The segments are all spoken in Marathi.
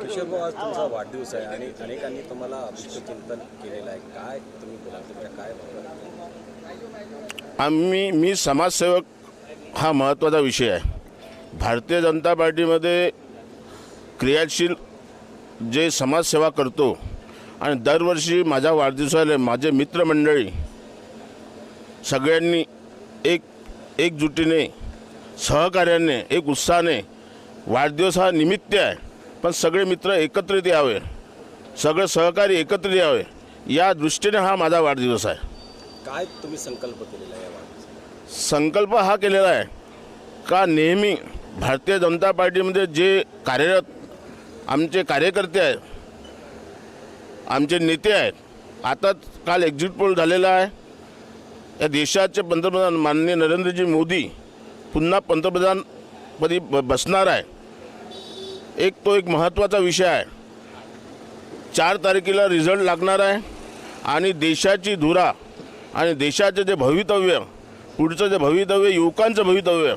किशोर आज तुमचा वाढदिवस आहे आणि अनेकांनी तुम्हाला चिंतन केलेलं आहे. काय तुम्ही काय आम्ही मी समाजसेवक हा महत्त्वाचा विषय आहे. भारतीय जनता पार्टीमध्ये क्रियाशील जे समाजसेवा करतो आणि दरवर्षी माझ्या वाढदिवसाला माझे मित्रमंडळी सगळ्यांनी एक एकजुटीने सहकार्याने एक उत्साहाने वाढदिवस हा निमित्त आहे. पण सगळे मित्र एकत्रित यावे. सगळे सहकारी एकत्रित यावे. या दृष्टीने हा माझा वाढदिवस आहे. काय तुम्ही संकल्प केलेला आहे या? संकल्प हा केलेला आहे का नेहमी भारतीय जनता पार्टीमध्ये जे कार्यरत आमचे कार्यकर्ते आहेत आमचे नेते आहेत आताच काल एक्झिट पोल झालेला आहे. या देशाचे पंतप्रधान माननीय नरेंद्रजी मोदी पुन्हा पंतप्रधानपदी ब बसणार आहे. एक तो एक महत्त्वाचा विषय आहे. चार तारखेला रिझल्ट लागणार आहे आणि देशाची धुरा आणि देशाचे जे भवितव्य पुढचं जे भवितव्य युवकांचं भवितव्य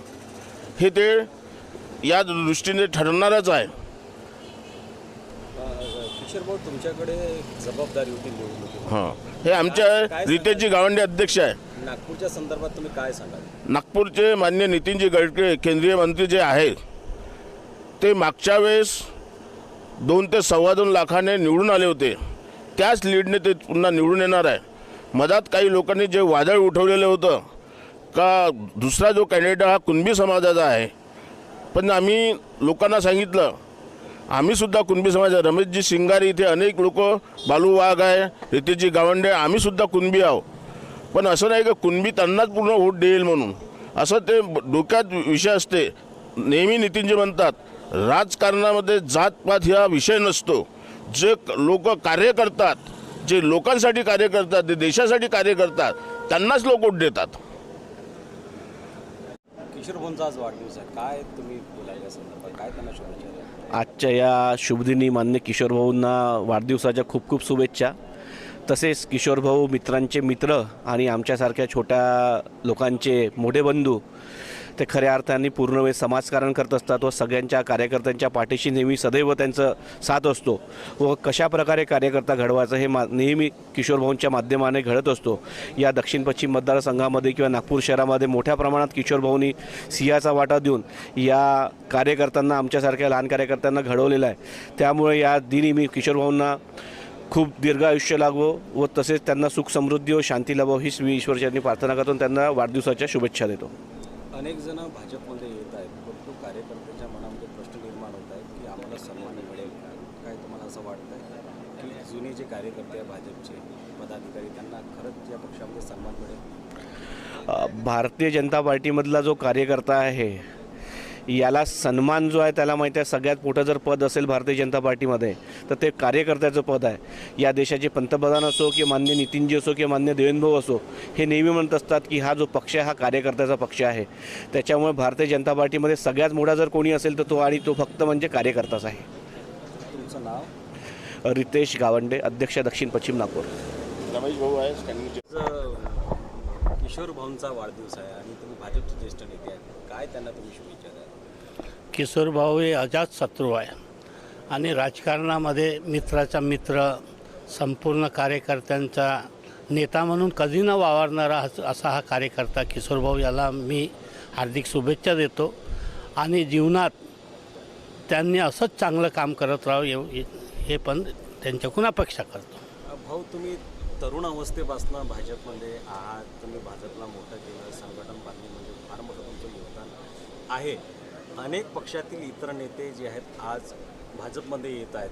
हे ते या दृष्टीने ठरणारच आहे. तुमच्याकडे जबाबदारी होती हां. हे आमच्या रितेशजी गावंडे अध्यक्ष आहे. नागपूरच्या संदर्भात तुम्ही काय सांगाल? नागपूरचे मान्य नितीनजी गडकरी केंद्रीय मंत्री जे आहेत ते मागच्या वेळेस दोन ते सव्वा दोन लाखाने निवडून आले होते. त्याच लीडने ते पुन्हा निवडून येणार आहे. मधात काही लोकांनी जे वादळ उठवलेलं होतं का दुसरा जो कॅन्डिडेट हा कुणबी समाजाचा आहे. पण आम्ही लोकांना सांगितलं आम्हीसुद्धा कुणबी समाज आहे रमेशजी शिंगारी इथे अनेक लोक बालू वाघ आहे रितेशजी गावंडे आम्हीसुद्धा कुणबी आहो पण असं नाही का कुणबी त्यांनाच पूर्ण वोट देईल म्हणून. असं ते डोक्यात विषय असते. नेहमी नितीनजी म्हणतात राजकारणामध्ये जातपात हा विषय नसतो. जे लोक कार्य करतात जे लोकांसाठी कार्य करतात जे देशासाठी कार्य करतात त्यांनाच लोक वोट देतात. किशोर भाऊंचा आज वाढदिवस आहे. काय तुम्ही बोलाल या संदर्भात? काय त्यांना शुभेच्छा द्याल? आजच्या या शुभदिनी मान्य किशोर भाऊंना वाढदिवसाच्या खूप खूप शुभेच्छा. तसेच किशोर भाऊ मित्रांचे मित्र आणि आमच्यासारख्या छोट्या लोकांचे मोठे बंधू ते खऱ्या अर्थाने पूर्ण वेळ समाजकारण करत असतात व सगळ्यांच्या कार्यकर्त्यांच्या पाठीशी नेहमी सदैव त्यांचं साथ असतो व कशा प्रकारे कार्यकर्ता घडवायचं हे मा नेहमी किशोरभाऊंच्या माध्यमाने घडत असतो. या दक्षिण पश्चिम मतदारसंघामध्ये किंवा नागपूर शहरामध्ये मोठ्या प्रमाणात किशोर भाऊंनी सिंहाचा वाटा देऊन या कार्यकर्त्यांना आमच्यासारख्या लहान कार्यकर्त्यांना घडवलेला आहे. त्यामुळे या दिनी मी किशोरभाऊंना खूप दीर्घ आयुष्य लाभो व तसेच त्यांना सुख समृद्धी व शांती लाभो हीच मी ईश्वरचरणी प्रार्थना करतो त्यांना वाढदिवसाच्या शुभेच्छा देतो. अनेक जण भाजपमध्ये येत आहेत. परंतु कार्यकर्त्यांच्या मनामध्ये प्रश्न निर्माण होत आहेत की आम्हाला सन्मान मिळेल का? काय तुम्हाला असं वाटतं की जुने जे कार्यकर्ते आहे भाजपचे पदाधिकारी त्यांना खरंच या पक्षामध्ये सन्मान मिळेल? भारतीय जनता पार्टीमधला जो कार्यकर्ता आहे याला सन्मान जो आहे त्याला माहिती आहे सगळ्यात मोठं जर पद असेल भारतीय जनता पार्टीमध्ये तर ते कार्यकर्त्याचं पद आहे. या देशाचे पंतप्रधान असो की मान्य नितीनजी असो किंवा मान्य देवेंद्र असो हे नेहमी म्हणत असतात की हा जो पक्ष आहे हा कार्यकर्त्याचा पक्ष आहे. त्याच्यामुळे भारतीय जनता पार्टीमध्ये सगळ्यात मोठा जर कोणी असेल तर तो आणि तो फक्त म्हणजे कार्यकर्ताच आहे. तुमचं नाव? रितेश गावंडे अध्यक्ष दक्षिण पश्चिम नागपूर. रमेश भाऊ आहे किशोर भाऊंचा वाढदिवस आहे आणि तुम्ही भाजपचे ज्येष्ठ नेते आहेत. काय त्यांना तुम्ही शुभेच्छा द्याल? किशोरभाऊ हे अजात शत्रू आहे. आणि राजकारणामध्ये मित्राचा मित्र संपूर्ण कार्यकर्त्यांचा नेता म्हणून कधी न वावरणारा असा हा कार्यकर्ता किशोर भाऊ याला मी हार्दिक शुभेच्छा देतो. आणि जीवनात त्यांनी असंच चांगलं काम करत राहावं येऊ हे पण त्यांच्याकडून अपेक्षा करतो. भाऊ तुम्ही तरुण अवस्थेपासून भाजपमध्ये आहात. तुम्ही भाजपला मोठं केलं. संघटन बांधणी म्हणजे फार मोठं तुमचं योगदान आहे. अनेक पक्षातील इतर नेते जे आहेत आज भाजपमध्ये येत आहेत.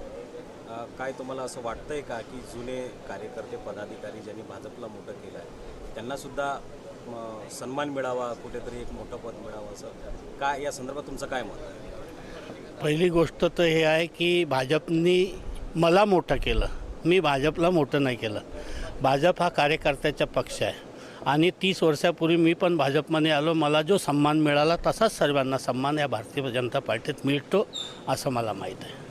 काय तुम्हाला असं वाटतं आहे का की जुने कार्यकर्ते पदाधिकारी ज्यांनी भाजपला मोठं केलं आहे त्यांनासुद्धा सन्मान मिळावा कुठेतरी एक मोठं पद मिळावं असं? काय या संदर्भात तुमचं काय मत आहे? पहिली गोष्ट तर हे आहे की भाजपनी मला मोठं केलं. मी भाजपला मोठं नाही केलं. भाजप हा कार्यकर्त्याचा पक्ष आहे. आणि तीस वर्षापूर्वी मी पण भाजपमध्ये आलो. मला जो सन्मान मिळाला तसाच सर्वांना सन्मान या भारतीय जनता पार्टीत मिळतो असं मला माहीत आहे.